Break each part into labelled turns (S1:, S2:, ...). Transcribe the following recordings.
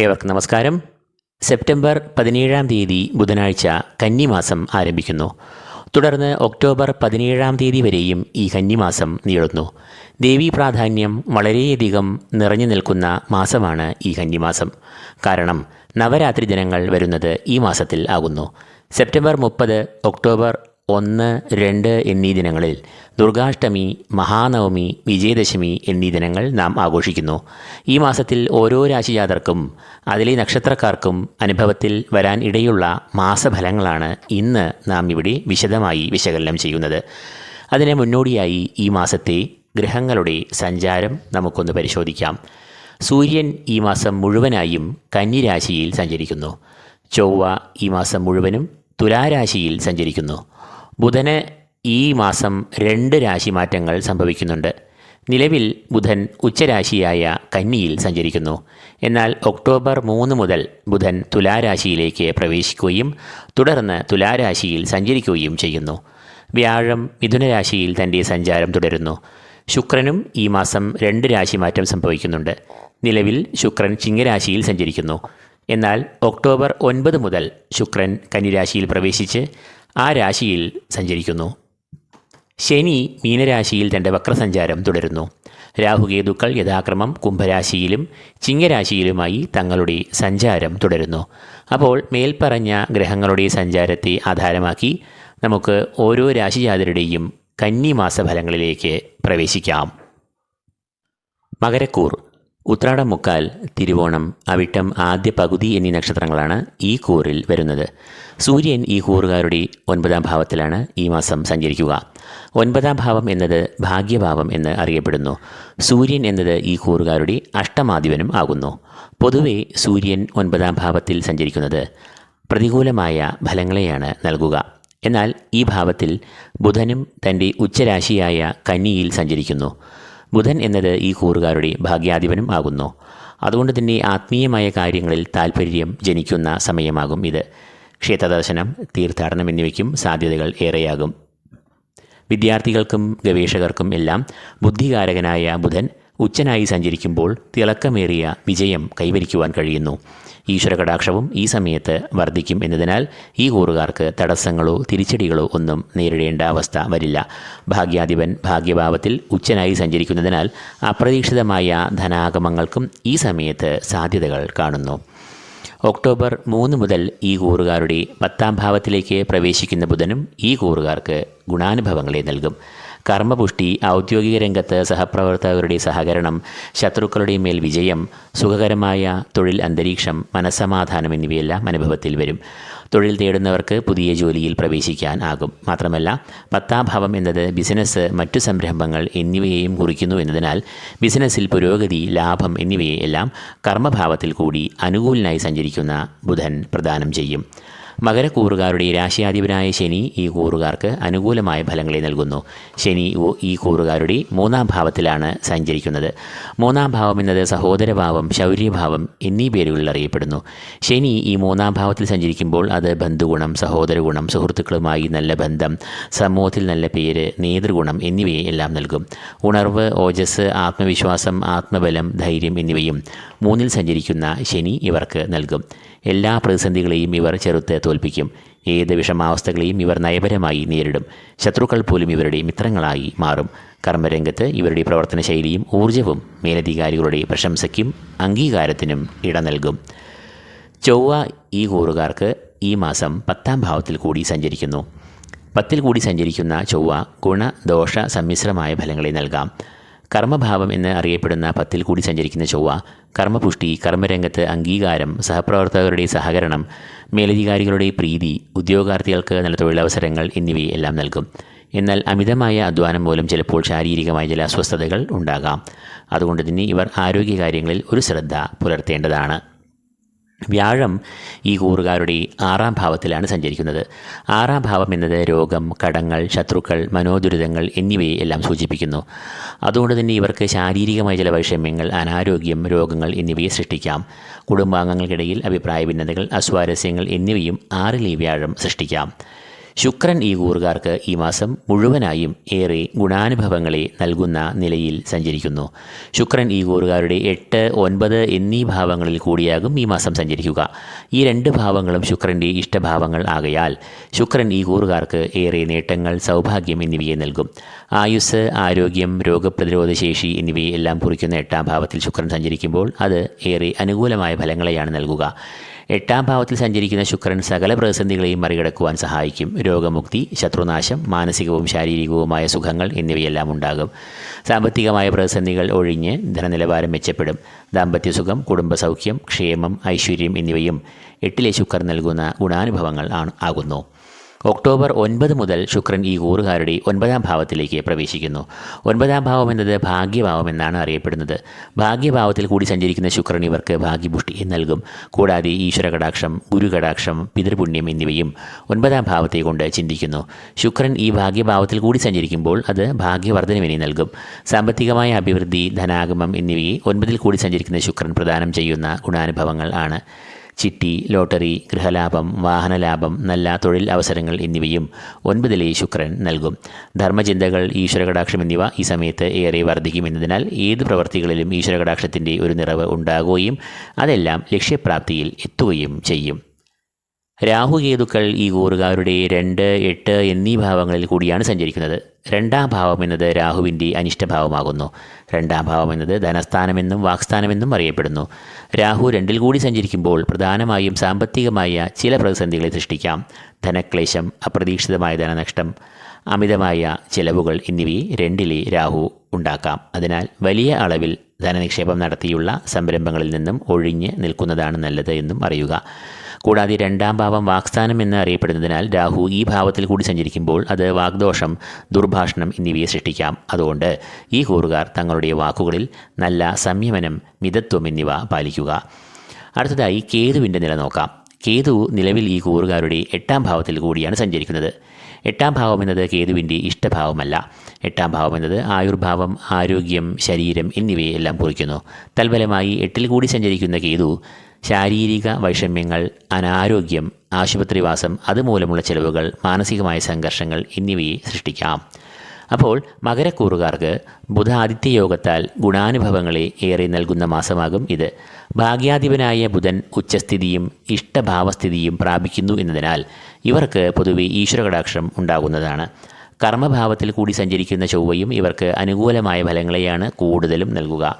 S1: ഏവർക്കും നമസ്കാരം? സെപ്റ്റംബർ പതിനേഴാം തീയതി ബുധനാഴ്ച കന്നിമാസം ആരംഭിക്കുന്നു. തുടർന്ന് ഒക്ടോബർ പതിനേഴാം തീയതി വരെയും ഈ കന്നിമാസം നീളുന്നു. ദേവീ പ്രാധാന്യം വളരെയധികം നിറഞ്ഞു നിൽക്കുന്ന മാസമാണ് ഈ കന്നിമാസം. കാരണം നവരാത്രി ദിനങ്ങൾ വരുന്നത് ഈ മാസത്തിൽ ആകുന്നു. സെപ്റ്റംബർ മുപ്പത് ഒക്ടോബർ ഒന്ന് രണ്ട് എന്നീ ദിനങ്ങളിൽ ദുർഗാഷ്ടമി മഹാനവമി വിജയദശമി എന്നീ ദിനങ്ങൾ നാം ആഘോഷിക്കുന്നു. ഈ മാസത്തിൽ ഓരോ രാശിജാതർക്കും അതിലെ നക്ഷത്രക്കാർക്കും അനുഭവത്തിൽ വരാൻ ഇടയുള്ള മാസഫലങ്ങളാണ് ഇന്ന് നാം ഇവിടെ വിശദമായി വിശകലനം ചെയ്യുന്നത്. അതിന് മുന്നോടിയായി ഈ മാസത്തെ ഗ്രഹങ്ങളുടെ സഞ്ചാരം നമുക്കൊന്ന് പരിശോധിക്കാം. സൂര്യൻ ഈ മാസം മുഴുവനായും കന്നിരാശിയിൽ സഞ്ചരിക്കുന്നു. ചൊവ്വ ഈ മാസം മുഴുവനും തുലാരാശിയിൽ സഞ്ചരിക്കുന്നു. ബുധന് ഈ മാസം രണ്ട് രാശി മാറ്റങ്ങൾ സംഭവിക്കുന്നുണ്ട്. നിലവിൽ ബുധൻ ഉച്ചരാശിയായ കന്നിയിൽ സഞ്ചരിക്കുന്നു. എന്നാൽ ഒക്ടോബർ മൂന്ന് മുതൽ ബുധൻ തുലാരാശിയിലേക്ക് പ്രവേശിക്കുകയും തുടർന്ന് തുലാരാശിയിൽ സഞ്ചരിക്കുകയും ചെയ്യുന്നു. വ്യാഴം മിഥുനരാശിയിൽ തന്റെ സഞ്ചാരം തുടരുന്നു. ശുക്രനും ഈ മാസം രണ്ട് രാശി മാറ്റം സംഭവിക്കുന്നുണ്ട്. നിലവിൽ ശുക്രൻ ചിങ്ങരാശിയിൽ സഞ്ചരിക്കുന്നു. എന്നാൽ ഒക്ടോബർ ഒൻപത് മുതൽ ശുക്രൻ കന്നിരാശിയിൽ പ്രവേശിച്ച് ആ രാശിയിൽ സഞ്ചരിക്കുന്നു. ശനി മീനരാശിയിൽ തന്റെ വക്രസഞ്ചാരം തുടരുന്നു. രാഹുകേതുക്കൾ യഥാക്രമം കുംഭരാശിയിലും ചിങ്ങരാശിയിലുമായി തങ്ങളുടെ സഞ്ചാരം തുടരുന്നു. അപ്പോൾ മേൽപ്പറഞ്ഞ ഗ്രഹങ്ങളുടെ സഞ്ചാരത്തെ ആധാരമാക്കി നമുക്ക് ഓരോ രാശിജാതരുടെയും കന്നിമാസ ഫലങ്ങളിലേക്ക് പ്രവേശിക്കാം. മകരക്കൂർ. ഉത്രാടം മുക്കാൽ തിരുവോണം അവിട്ടം ആദ്യ പകുതി എന്നീ നക്ഷത്രങ്ങളാണ് ഈ കൂറിൽ വരുന്നത്. സൂര്യൻ ഈ കൂറുകാരുടെ ഒൻപതാം ഭാവത്തിലാണ് ഈ മാസം സഞ്ചരിക്കുക. ഒൻപതാം ഭാവം എന്നത് ഭാഗ്യഭാവം എന്ന് അറിയപ്പെടുന്നു. സൂര്യൻ എന്നത് ഈ കൂറുകാരുടെ അഷ്ടമാധിപനും ആകുന്നു. പൊതുവെ സൂര്യൻ ഒൻപതാം ഭാവത്തിൽ സഞ്ചരിക്കുന്നത് പ്രതികൂലമായ ഫലങ്ങളെയാണ് നൽകുക. എന്നാൽ ഈ ഭാവത്തിൽ ബുധനും തന്റെ ഉച്ചരാശിയായ കന്നിയിൽ സഞ്ചരിക്കുന്നു. ബുധൻ എന്നത് ഈ കൂറുകാരുടെ ഭാഗ്യാധിപനും ആകുന്നു. അതുകൊണ്ട് തന്നെ ആത്മീയമായ കാര്യങ്ങളിൽ താൽപ്പര്യം ജനിക്കുന്ന സമയമാകും ഇത്. ക്ഷേത്രദർശനം തീർത്ഥാടനം എന്നിവയ്ക്കും സാധ്യതകൾ ഏറെയാകും. വിദ്യാർത്ഥികൾക്കും ഗവേഷകർക്കും എല്ലാം ബുദ്ധികാരകനായ ബുധൻ ഉച്ചനായി സഞ്ചരിക്കുമ്പോൾ തിളക്കമേറിയ വിജയം കൈവരിക്കുവാൻ കഴിയുന്നു. ഈശ്വരകടാക്ഷവും ഈ സമയത്ത് വർദ്ധിക്കും എന്നതിനാൽ ഈ കൂറുകാർക്ക് തടസ്സങ്ങളോ തിരിച്ചടികളോ ഒന്നും നേരിടേണ്ട അവസ്ഥ വരില്ല. ഭാഗ്യാധിപൻ ഭാഗ്യഭാവത്തിൽ ഉച്ചനായി സഞ്ചരിക്കുന്നതിനാൽ അപ്രതീക്ഷിതമായ ധനാഗമങ്ങൾക്കും ഈ സമയത്ത് സാധ്യതകൾ കാണുന്നു. ഒക്ടോബർ മൂന്ന് മുതൽ ഈ കൂറുകാരുടെ പത്താം ഭാവത്തിലേക്ക് പ്രവേശിക്കുന്ന ബുധനും ഈ കൂറുകാർക്ക് ഗുണാനുഭവങ്ങളെ നൽകും. കർമ്മപുഷ്ടി ഔദ്യോഗിക രംഗത്ത് സഹപ്രവർത്തകരുടെ സഹകരണം ശത്രുക്കളുടെ മേൽ വിജയം സുഖകരമായ തൊഴിൽ അന്തരീക്ഷം മനസ്സമാധാനം എന്നിവയെല്ലാം അനുഭവത്തിൽ വരും. തൊഴിൽ തേടുന്നവർക്ക് പുതിയ ജോലിയിൽ പ്രവേശിക്കാൻ ആകും. മാത്രമല്ല പത്താഭാവം എന്നത് ബിസിനസ് മറ്റു സംരംഭങ്ങൾ എന്നിവയെയും കുറിക്കുന്നു എന്നതിനാൽ ബിസിനസ്സിൽ പുരോഗതി ലാഭം എന്നിവയെ എല്ലാം കർമ്മഭാവത്തിൽ കൂടി അനുകൂലനായി സഞ്ചരിക്കുന്ന ബുധൻ പ്രദാനം ചെയ്യും. മകരക്കൂറുകാരുടെ രാശിയാധിപനായ ശനി ഈ കൂറുകാർക്ക് അനുകൂലമായ ഫലങ്ങളെ നൽകുന്നു. ശനി ഈ കൂറുകാരുടെ മൂന്നാം ഭാവത്തിലാണ് സഞ്ചരിക്കുന്നത്. മൂന്നാം ഭാവം എന്നത് സഹോദരഭാവം ശൗര്യഭാവം എന്നീ പേരുകളിൽ അറിയപ്പെടുന്നു. ശനി ഈ മൂന്നാം ഭാവത്തിൽ സഞ്ചരിക്കുമ്പോൾ അത് ബന്ധുഗുണം സഹോദരഗുണം സുഹൃത്തുക്കളുമായി നല്ല ബന്ധം സമൂഹത്തിൽ നല്ല പേര് നേതൃഗുണം എന്നിവയെ എല്ലാം നൽകും. ഉണർവ് ഓജസ് ആത്മവിശ്വാസം ആത്മബലം ധൈര്യം എന്നിവയും മൂന്നിൽ സഞ്ചരിക്കുന്ന ശനി ഇവർക്ക് നൽകും. എല്ലാ പ്രതിസന്ധികളെയും ഇവർ ചെറുത്ത് തോൽപ്പിക്കും. ഏത് വിഷമാവസ്ഥകളെയും ഇവർ നയപരമായി നേരിടും. ശത്രുക്കൾ പോലും ഇവരുടെ മിത്രങ്ങളായി മാറും. കർമ്മരംഗത്ത് ഇവരുടെ പ്രവർത്തന ശൈലിയും ഊർജവും മേലധികാരികളുടെ പ്രശംസയ്ക്കും അംഗീകാരത്തിനും ഇട നൽകും. ചൊവ്വ ഈ കൂറുകാർക്ക് ഈ മാസം പത്താം ഭാവത്തിൽ കൂടി സഞ്ചരിക്കുന്നു. പത്തിൽ കൂടി സഞ്ചരിക്കുന്ന ചൊവ്വ ഗുണ ദോഷ സമ്മിശ്രമായ ഫലങ്ങളെ നൽകാം. കർമ്മഭാവം എന്ന് അറിയപ്പെടുന്ന പത്തിൽ കൂടി സഞ്ചരിക്കുന്ന ചൊവ്വ കർമ്മപുഷ്ടി കർമ്മരംഗത്ത് അംഗീകാരം സഹപ്രവർത്തകരുടെ സഹകരണം മേലധികാരികളുടെ പ്രീതി ഉദ്യോഗാർത്ഥികൾക്ക് നല്ല തൊഴിലവസരങ്ങൾ എന്നിവയെ എല്ലാം നൽകും. എന്നാൽ അമിതമായ അധ്വാനം മൂലം ചിലപ്പോൾ ശാരീരികമായ ചില അസ്വസ്ഥതകൾ ഉണ്ടാകാം. അതുകൊണ്ട് തന്നെ ഇവർ ആരോഗ്യകാര്യങ്ങളിൽ ഒരു ശ്രദ്ധ പുലർത്തേണ്ടതാണ്. വ്യാഴം ഈ കൂറുകാരുടെ ആറാം ഭാവത്തിലാണ് സഞ്ചരിക്കുന്നത്. ആറാം ഭാവം എന്നത് രോഗം കടങ്ങൾ ശത്രുക്കൾ മനോദുരിതങ്ങൾ എന്നിവയെ എല്ലാം സൂചിപ്പിക്കുന്നു. അതുകൊണ്ട് തന്നെ ഇവർക്ക് ശാരീരികമായ ചില വൈഷമ്യങ്ങൾ അനാരോഗ്യം രോഗങ്ങൾ എന്നിവയെ സൃഷ്ടിക്കാം. കുടുംബാംഗങ്ങൾക്കിടയിൽ അഭിപ്രായ ഭിന്നതകൾ അസ്വാരസ്യങ്ങൾ എന്നിവയും ആറിൽ ഈ വ്യാഴം സൃഷ്ടിക്കാം. ശുക്രൻ ഈ കൂറുകാർക്ക് ഈ മാസം മുഴുവനായും ഏറെ ഗുണാനുഭവങ്ങളെ നൽകുന്ന നിലയിൽ സഞ്ചരിക്കുന്നു. ശുക്രൻ ഈ കൂറുകാരുടെ എട്ട് ഒൻപത് എന്നീ ഭാവങ്ങളിൽ കൂടിയാകും ഈ മാസം സഞ്ചരിക്കുക. ഈ രണ്ട് ഭാവങ്ങളും ശുക്രന്റെ ഇഷ്ടഭാവങ്ങൾ ആകയാൽ ശുക്രൻ ഈ കൂറുകാർക്ക് ഏറെ നേട്ടങ്ങൾ സൗഭാഗ്യം എന്നിവയെ നൽകും. ആയുസ് ആരോഗ്യം രോഗപ്രതിരോധ ശേഷി എന്നിവയെ എല്ലാം കുറിക്കുന്ന എട്ടാം ഭാവത്തിൽ ശുക്രൻ സഞ്ചരിക്കുമ്പോൾ അത് ഏറെ അനുകൂലമായ ഫലങ്ങളെയാണ് നൽകുക. എട്ടാം ഭാവത്തിൽ സഞ്ചരിക്കുന്ന ശുക്രൻ സകല പ്രതിസന്ധികളെയും മറികടക്കുവാൻ സഹായിക്കും. രോഗമുക്തി ശത്രുനാശം മാനസികവും ശാരീരികവുമായ സുഖങ്ങൾ എന്നിവയെല്ലാം ഉണ്ടാകും. സാമ്പത്തികമായ പ്രതിസന്ധികൾ ഒഴിഞ്ഞ് ധനനിലവാരം മെച്ചപ്പെടും. ദാമ്പത്യസുഖം കുടുംബസൗഖ്യം ക്ഷേമം ഐശ്വര്യം എന്നിവയും എട്ടിലെ ശുക്രൻ നൽകുന്ന ഗുണാനുഭവങ്ങൾ ആണ് ആകുന്നു. ഒക്ടോബർ ഒൻപത് മുതൽ ശുക്രൻ ഈ കൂറുകാരുടെ ഒൻപതാം ഭാവത്തിലേക്ക് പ്രവേശിക്കുന്നു. ഒൻപതാം ഭാവം എന്നത് ഭാഗ്യഭാവം എന്നാണ് അറിയപ്പെടുന്നത്. ഭാഗ്യഭാവത്തിൽ കൂടി സഞ്ചരിക്കുന്ന ശുക്രൻ ഇവർക്ക് ഭാഗ്യപുഷ്ടി നൽകും. കൂടാതെ ഈശ്വരകടാക്ഷം ഗുരുകടാക്ഷം പിതൃപുണ്യം എന്നിവയും ഒൻപതാം ഭാവത്തെ കൊണ്ട് ചിന്തിക്കുന്നു. ശുക്രൻ ഈ ഭാഗ്യഭാവത്തിൽ കൂടി സഞ്ചരിക്കുമ്പോൾ അത് ഭാഗ്യവർദ്ധനവിനെ നൽകും. സാമ്പത്തികമായ അഭിവൃദ്ധി ധനാഗമം എന്നിവയെ ഒൻപതിൽ കൂടി സഞ്ചരിക്കുന്ന ശുക്രൻ പ്രദാനം ചെയ്യുന്ന ഗുണാനുഭവങ്ങൾ ആണ്. ചിട്ടി ലോട്ടറി ഗൃഹലാഭം വാഹനലാഭം നല്ല തൊഴിൽ അവസരങ്ങൾ എന്നിവയും ഒൻപതിലെ ശുക്രൻ നൽകും. ധർമ്മചിന്തകൾ ഈശ്വരകടാക്ഷം എന്നിവ ഈ സമയത്ത് ഏറെ വർദ്ധിക്കുമെന്നതിനാൽ ഏത് പ്രവർത്തികളിലും ഈശ്വരകടാക്ഷത്തിന്റെ ഒരു നിറവ് ഉണ്ടാകുകയും അതെല്ലാം ലക്ഷ്യപ്രാപ്തിയിൽ എത്തുകയും ചെയ്യും. രാഹുകേതുക്കൾ ഈ കൂറുകാരുടെ രണ്ട് എട്ട് എന്നീ ഭാവങ്ങളിൽ കൂടിയാണ് സഞ്ചരിക്കുന്നത്. രണ്ടാം ഭാവം എന്നത് രാഹുവിന്റെ അനിഷ്ടഭാവമാകുന്നു. രണ്ടാം ഭാവം എന്നത് ധനസ്ഥാനമെന്നും വാക്സ്ഥാനമെന്നും അറിയപ്പെടുന്നു. രാഹു രണ്ടിൽ കൂടി സഞ്ചരിക്കുമ്പോൾ പ്രധാനമായും സാമ്പത്തികമായ ചില പ്രതിസന്ധികളെ സൃഷ്ടിക്കാം. ധനക്ലേശം അപ്രതീക്ഷിതമായ ധനനഷ്ടം അമിതമായ ചിലവുകൾ എന്നിവയെ രണ്ടിലെ രാഹു ഉണ്ടാക്കാം. അതിനാൽ വലിയ അളവിൽ ധനനിക്ഷേപം നടത്തിയുള്ള സംരംഭങ്ങളിൽ നിന്നും ഒഴിഞ്ഞ് നിൽക്കുന്നതാണ് നല്ലത് എന്നും അറിയുക. കൂടാതെ രണ്ടാം ഭാവം വാക്സ്ഥാനം എന്ന് അറിയപ്പെടുന്നതിനാൽ രാഹു ഈ ഭാവത്തിൽ കൂടി സഞ്ചരിക്കുമ്പോൾ അത് വാഗ്ദോഷം ദുർഭാഷണം എന്നിവയെ സൃഷ്ടിക്കാം. അതുകൊണ്ട് ഈ കൂറുകാർ തങ്ങളുടെ വാക്കുകളിൽ നല്ല സംയമനം മിതത്വം എന്നിവ പാലിക്കുക. അടുത്തതായി കേതുവിന്റെ നില നോക്കാം. കേതു നിലവിൽ ഈ കൂറുകാരുടെ എട്ടാം ഭാവത്തിൽ കൂടിയാണ് സഞ്ചരിക്കുന്നത്. എട്ടാം ഭാവം എന്നത് കേതുവിന്റെ ഇഷ്ടഭാവമല്ല. എട്ടാം ഭാവം എന്നത് ആയുർഭാവം ആരോഗ്യം ശരീരം എന്നിവയെ എല്ലാം കുറിക്കുന്നു. തൽഫലമായി എട്ടിൽ കൂടി സഞ്ചരിക്കുന്ന കേതു ശാരീരിക വൈഷമ്യങ്ങൾ അനാരോഗ്യം ആശുപത്രിവാസം അതുമൂലമുള്ള ചെലവുകൾ മാനസികമായ സംഘർഷങ്ങൾ എന്നിവയെ സൃഷ്ടിക്കാം. അപ്പോൾ മകരക്കൂറുകാർക്ക് ബുധാദിത്യ യോഗത്താൽ ഗുണാനുഭവങ്ങളെ ഏറെ നൽകുന്ന മാസമാകും ഇത്. ഭാഗ്യാധിപനായ ബുധൻ ഉച്ചസ്ഥിതിയും ഇഷ്ടഭാവസ്ഥിതിയും പ്രാപിക്കുന്നു എന്നതിനാൽ ഇവർക്ക് പൊതുവെ ഈശ്വരകടാക്ഷം ഉണ്ടാകുന്നതാണ്. കർമ്മഭാവത്തിൽ കൂടി സഞ്ചരിക്കുന്ന ചൊവ്വയും ഇവർക്ക് അനുകൂലമായ ഫലങ്ങളെയാണ് കൂടുതലും നൽകുക.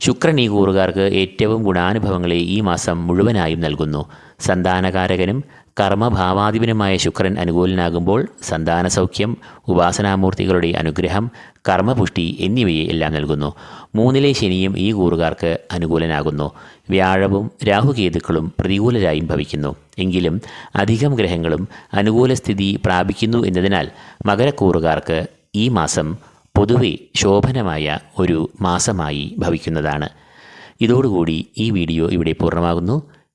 S1: ശുക്രൻ ഈ കൂറുകാർക്ക് ഏറ്റവും ഗുണാനുഭവങ്ങളെ ഈ മാസം മുഴുവനായും നൽകുന്നു. സന്താനകാരകനും കർമ്മഭാവാധിപനുമായ ശുക്രൻ അനുകൂലനാകുമ്പോൾ സന്താന സൗഖ്യം ഉപാസനാമൂർത്തികളുടെ അനുഗ്രഹം കർമ്മപുഷ്ടി എന്നിവയെ എല്ലാം നൽകുന്നു. മൂന്നിലെ ശനിയും ഈ കൂറുകാർക്ക് അനുകൂലനാകുന്നു. വ്യാഴവും രാഹുകേതുക്കളും പ്രതികൂലരായും ഭവിക്കുന്നു. എങ്കിലും അധികം ഗ്രഹങ്ങളും അനുകൂല സ്ഥിതി പ്രാപിക്കുന്നു എന്നതിനാൽ മകരക്കൂറുകാർക്ക് ഈ മാസം പൊതുവെ ശോഭനമായ ഒരു മാസമായി ഭവിക്കുന്നതാണ്. ഇതോടുകൂടി ഈ വീഡിയോ ഇവിടെ പൂർണമാകുന്നു.